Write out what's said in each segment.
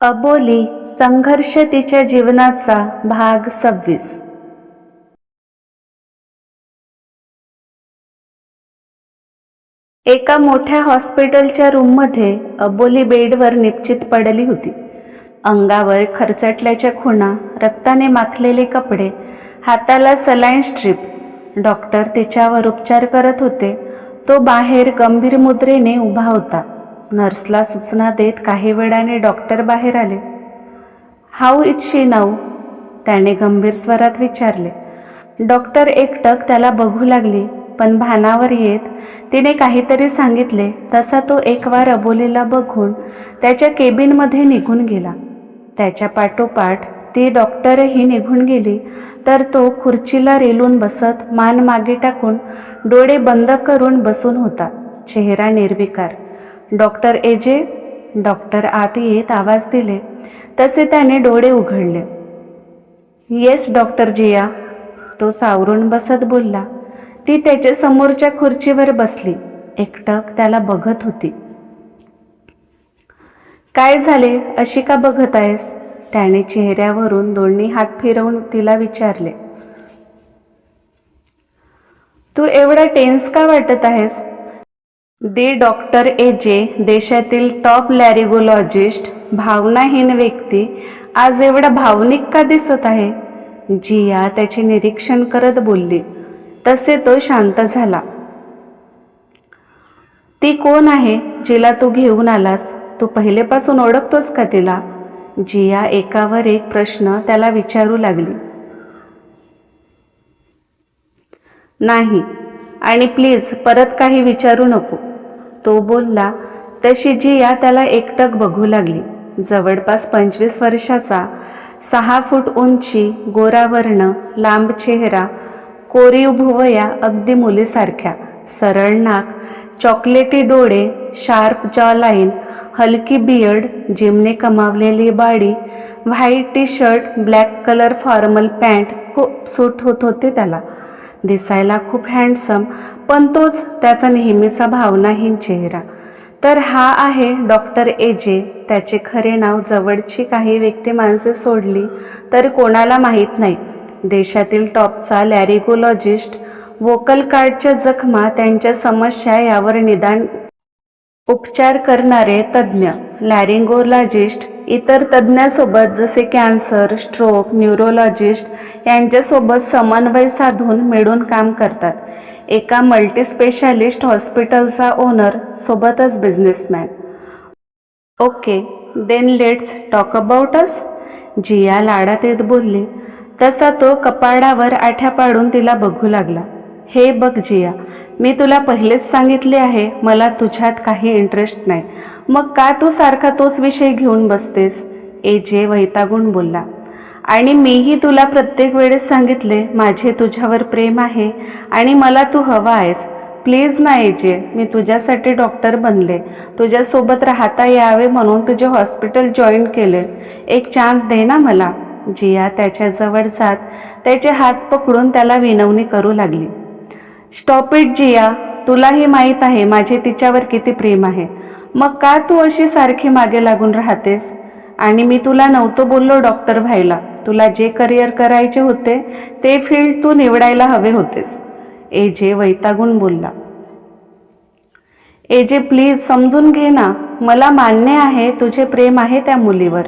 अबोली संघर्ष तिच्या जीवनाचा भाग सव्वीस. एका मोठ्या हॉस्पिटलच्या रूममध्ये अबोली बेडवर निश्चित पडली होती. अंगावर खरचटल्याच्या खुणा रक्ताने माखलेले कपडे हाताला सलाईन स्ट्रीप. डॉक्टर तिच्यावर उपचार करत होते. तो बाहेर गंभीर मुद्रेने उभा होता. नर्सला सूचना देत काही वेळाने डॉक्टर बाहेर आले. How is she now? त्याने गंभीर स्वरात विचारले. डॉक्टर एकटक त्याला बघू लागली पण भानावर येत तिने काहीतरी सांगितले तसा तो एक वार अबोलीला बघून त्याच्या केबिनमध्ये निघून गेला. त्याच्या पाठोपाठ ती डॉक्टरही निघून गेली तर तो खुर्चीला रेलून बसत मान मागे टाकून डोळे बंद करून बसून होता चेहरा निर्विकार. डॉक्टर एजे डॉक्टर आत येत आवाज दिले. तसे त्याने डोळे उघडले. येस डॉक्टर जिया तो सावरून बसत बोलला. ती त्याच्या समोरच्या खुर्चीवर बसली. एकटक त्याला बघत होती. काय झाले? अशी का बघत आहेस? त्याने चेहऱ्यावरून दोन्ही हात फिरवून तिला विचारले. तू एवढा टेन्स का वाटत आहेस? दे डॉक्टर ए जे देशातील टॉप लॅरिगोलॉजिस्ट भावनाहीन व्यक्ती आज एवढा भावनिक का दिसत आहे? जिया त्याचे निरीक्षण करत बोलली. तसे तो शांत झाला. ती कोण आहे जिला तू घेऊन आलास? तू पहिलेपासून ओळखतोस का तिला? जिया एकावर एक प्रश्न त्याला विचारू लागली. नाही. आणि प्लीज परत काही विचारू नको. तो बोलला तशी जिया त्याला एकटक बघू लागली. जवळपास पंचवीस वर्षाचा सहा फूट उंची गोरावर्ण लांब चेहरा कोरीव भुवया अगदी मुलीसारख्या सरळ नाक चॉकलेटी डोळे शार्प जॉ लाईन हलकी बियर्ड जिमने कमावलेली body white T shirt black colour formal pant खूप सूट होत होते त्याला. दिसायला खूप हँडसम पण तोच त्याचा नेहमीचा भावनाहीन चेहरा. तर हा आहे डॉक्टर एजे त्याचे खरे नाव जवळची काही व्यक्ती माणसे सोडली तर कोणाला माहीत नाही. देशातील टॉपचा लॅरिगोलॉजिस्ट वोकल कार्डच्या जखमा त्यांच्या समस्या यावर निदान उपचार करणारे तज्ज्ञ. लॅरिंगोलॉजिस्ट इतर तज्ज्ञासोबत जसे कॅन्सर स्ट्रोक न्यूरोलॉजिस्ट यांच्यासोबत समन्वय साधून मिळून काम करतात. एका मल्टीस्पेशालिस्ट हॉस्पिटलचा ओनर सोबतच businessman. Okay then let's talk about us. Jiya लाडात येत बोलली. तसा तो कपाडावर आठ्या पाडून तिला बघू लागला. हे बघ जिया मी तुला पहिलेच सांगितले आहे मला तुझ्यात काही इंटरेस्ट नाही. मग का तू सारखा तोच विषय घेऊन बसतेस? ए जे वैतागून बोलला. आणि मीही तुला प्रत्येक वेळेस सांगितले माझे तुझ्यावर प्रेम आहे आणि मला तू हवा आहेस. प्लीज ना एजे मी तुझ्यासाठी डॉक्टर बनले. तुझ्यासोबत राहता यावे म्हणून तुझे हॉस्पिटल जॉईन केले. एक चान्स दे ना मला. जिया त्याच्याजवळ जात त्याचे हात पकडून त्याला विनवणी करू लागली. Stop it Jiya. तुलाही माहीत आहे माझे तिच्यावर किती प्रेम आहे. मग का तू अशी सारखी मागे लागून राहतेस? आणि मी तुला नव्हतं बोललो डॉक्टर व्हायला. तुला जे करिअर करायचे होते ते फील्ड तू निवडायला हवे होतेस. ए जे वैतागून बोलला. ए जे प्लीज समजून घे ना. मला मान्य आहे तुझे प्रेम आहे त्या मुलीवर.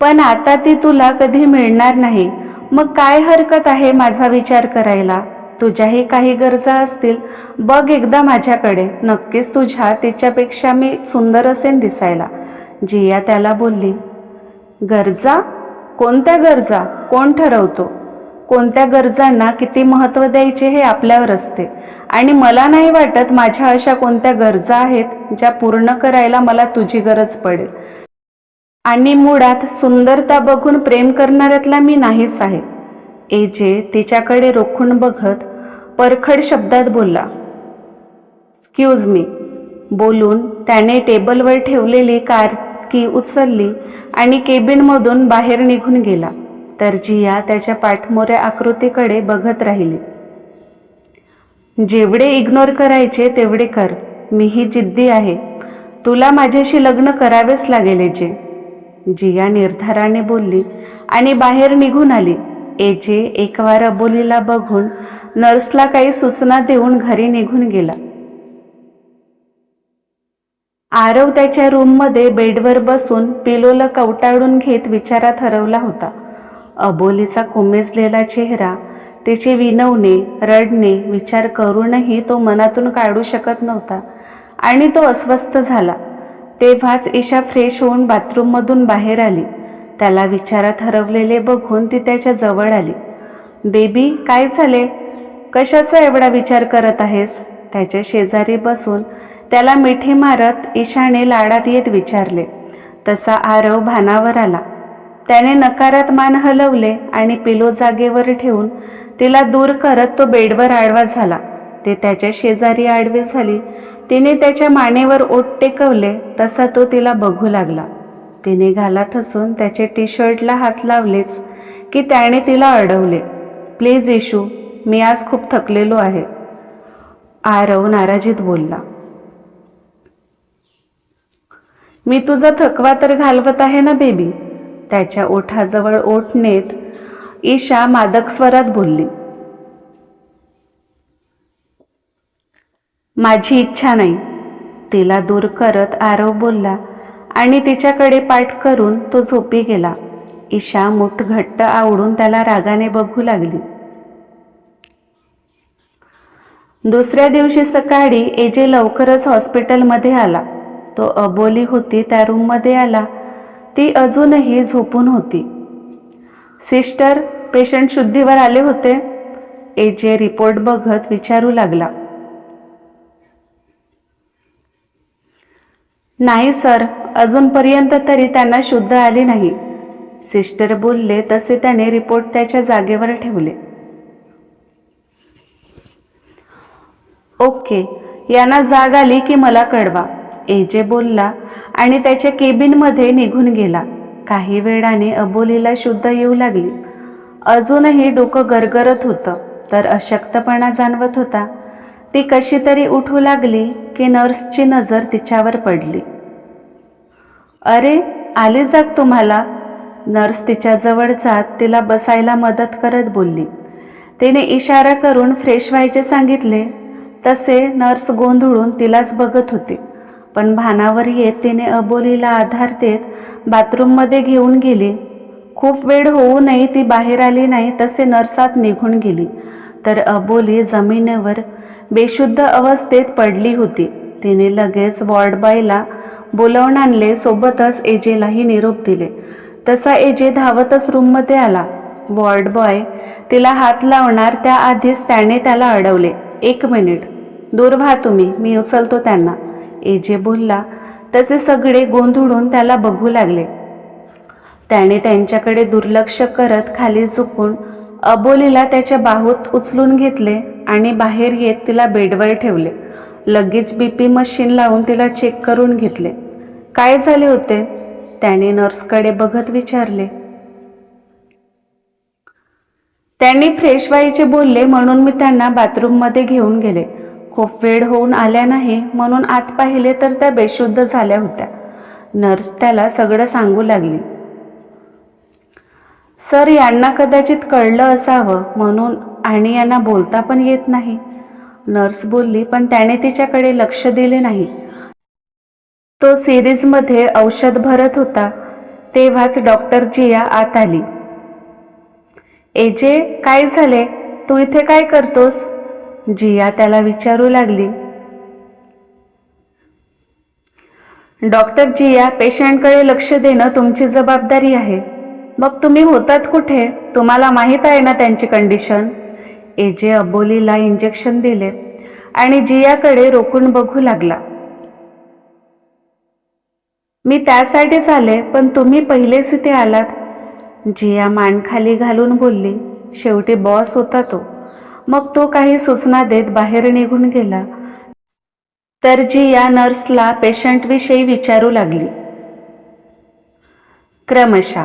पण आता ती तुला कधी मिळणार नाही. मग काय हरकत आहे माझा विचार करायला? तुझ्याही काही गरजा असतील बघ एकदा माझ्याकडे. नक्कीच तुझ्या तिच्यापेक्षा मी सुंदर असेन दिसायला. जिया त्याला बोलली गरजा? कोणत्या गरजा? कोण ठरवतो? कोणत्या गरजांना किती महत्त्व द्यायचे हे आपल्यावर असते. आणि मला नाही वाटत माझ्या अशा कोणत्या गरजा आहेत ज्या पूर्ण करायला मला तुझी गरज पडेल. आणि मुळात सुंदरता बघून प्रेम करणाऱ्यातला मी नाहीच आहे. एजे तिच्याकडे रोखून बघत परखड शब्दात बोलला एक्सक्यूज मी बोलून त्याने टेबलवर ठेवलेली कार की उचलली आणि केबिनमधून बाहेर निघून गेला. तर जिया त्याच्या पाठमोऱ्या आकृतीकडे बघत राहिली. जेवढे इग्नोर करायचे तेवढे कर. मीही जिद्दी आहे. तुला माझ्याशी लग्न करावेच लागेल जे जिया निर्धाराने बोलली आणि बाहेर निघून आली. एजे एकवार अबोलीला बघून नर्सला काही सूचना देऊन घरी निघून गेला. आरव त्याच्या रूममध्ये बेडवर बसून पिलोला कवटाळून घेत विचारात हरवला होता. अबोलीचा कुमेजलेला चेहरा तिचे विनवणे रडणे विचार करूनही तो मनातून काढू शकत नव्हता आणि तो अस्वस्थ झाला. तेव्हाच ईशा फ्रेश होऊन बाथरूममधून बाहेर आली. त्याला विचारात हरवलेले बघून ती त्याच्याजवळ आली. बेबी काय झाले? कशाचा एवढा विचार करत आहेस? त्याच्या शेजारी बसून त्याला मिठी मारत ईशाने लाडात येत विचारले. तसा आरव भानावर आला. त्याने नकारात मान हलवले आणि पिलो जागेवर ठेवून तिला दूर करत तो बेडवर आडवा झाला. ते त्याच्या शेजारी आडवी झाली. तिने त्याच्या मानेवर ओट टेकवले. तसा तो तिला बघू लागला. तिने घालात असून त्याचे टी शर्टला हात लावलेच की त्याने तिला अडवले. प्लीज इशू मी आज खूप थकलेलो आहे. आरव नाराजीत बोलला. मी तुझा थकवा तर घालवत आहे ना बेबी? त्याच्या ओठाजवळ ओठ नेत ईशा मादक स्वरात बोलली. माझी इच्छा नाही. तिला दूर करत आरव बोलला. आणि तिच्याकडे पाठ करून तो झोपी गेला. ईशा मुठ घट्ट आवडून त्याला रागाने बघू लागली. दुसऱ्या दिवशी सकाळी एजे लवकरच हॉस्पिटलमध्ये आला. तो अबोली होती त्या रूममध्ये आला. ती अजूनही झोपून होती. सिस्टर पेशंट शुद्धीवर आले होते? एजे रिपोर्ट बघत विचारू लागला. नाही सर. अजूनपर्यंत तरी त्यांना शुद्ध आली नाही. सिस्टर बोलले तसे त्याने रिपोर्ट त्याच्या जागेवर ठेवले. ओके. यांना जाग आली की मला कळवा. एजे बोलला आणि त्याच्या केबिनमध्ये निघून गेला. काही वेळाने अबोलीला शुद्ध येऊ लागली. अजूनही डोकं गरगरत होतं तर अशक्तपणा जाणवत होता. ती कशी तरी उठू लागली की नर्सची नजर तिच्यावर पडली. अरे आले जाग तुम्हाला? नर्स तिच्याजवळ जात तिला बसायला मदत करत बोलली. तिने इशारा करून फ्रेश व्हायचे सांगितले. तसे नर्स गोंधळून तिलाच बघत होती. पण भानावर येत तिने अबोलीला आधार देत बाथरूममध्ये घेऊन गेली. खूप वेळ होऊ नये ती बाहेर आली नाही तसे नर्सात निघून गेली. तर अबोली जमिनीवर बेशुद्ध अवस्थेत पडली होती. तिने लगेच वॉर्डबॉयला बोलावून आणले सोबतच एजेलाही निरोप दिले. तसा एजे धावतच रूममध्ये आला. वॉर्ड बॉय तिला हात लावणार त्याआधीच त्याने त्याला अडवले. एक मिनिट. दूर व्हा तुम्ही. मी उचलतो त्यांना. एजे बोलला. तसे सगळे गोंधळून त्याला बघू लागले. त्याने त्यांच्याकडे दुर्लक्ष करत खाली झुकून अबोलीला त्याच्या बाहूत उचलून घेतले आणि बाहेर येत तिला बेडवर ठेवले. लगेच बी पी मशीन लावून तिला चेक करून घेतले. काय झाले होते? त्याने नर्सकडे बघत विचारले. त्यांनी फ्रेश व्हायचे बोलले म्हणून मी त्यांना बाथरूममध्ये घेऊन गेले. खूप वेळ होऊन आल्या नाही म्हणून आत पाहिले तर त्या बेशुद्ध झाल्या होत्या. नर्स त्याला सगळं सांगू लागली. सर यांना कदाचित कळलं असावं म्हणून आणि यांना बोलता पण येत नाही. नर्स बोलली पण त्याने तिच्याकडे लक्ष दिले नाही. तो सिरीजमध्ये औषध भरत होता. तेव्हाच डॉक्टर जिया आत आली. एजे काय झाले? तू इथे काय करतोस? जिया त्याला विचारू लागली. डॉक्टर जिया पेशंटकडे लक्ष देणं तुमची जबाबदारी आहे. मग तुम्ही होतात कुठे? तुम्हाला माहीत आहे ना त्यांची कंडिशन? एजे अबोलीला इंजेक्शन दिले आणि जियाकडे रोखून बघू लागला. मी त्यासाठीच आले पण तुम्ही पहिलेच इथे आलात. जिया मानखाली घालून बोलली शेवटी बॉस होता तो. मग तो काही सूचना देत बाहेर निघून गेला. तर जिया नर्सला पेशंटविषयी विचारू लागली. क्रमशः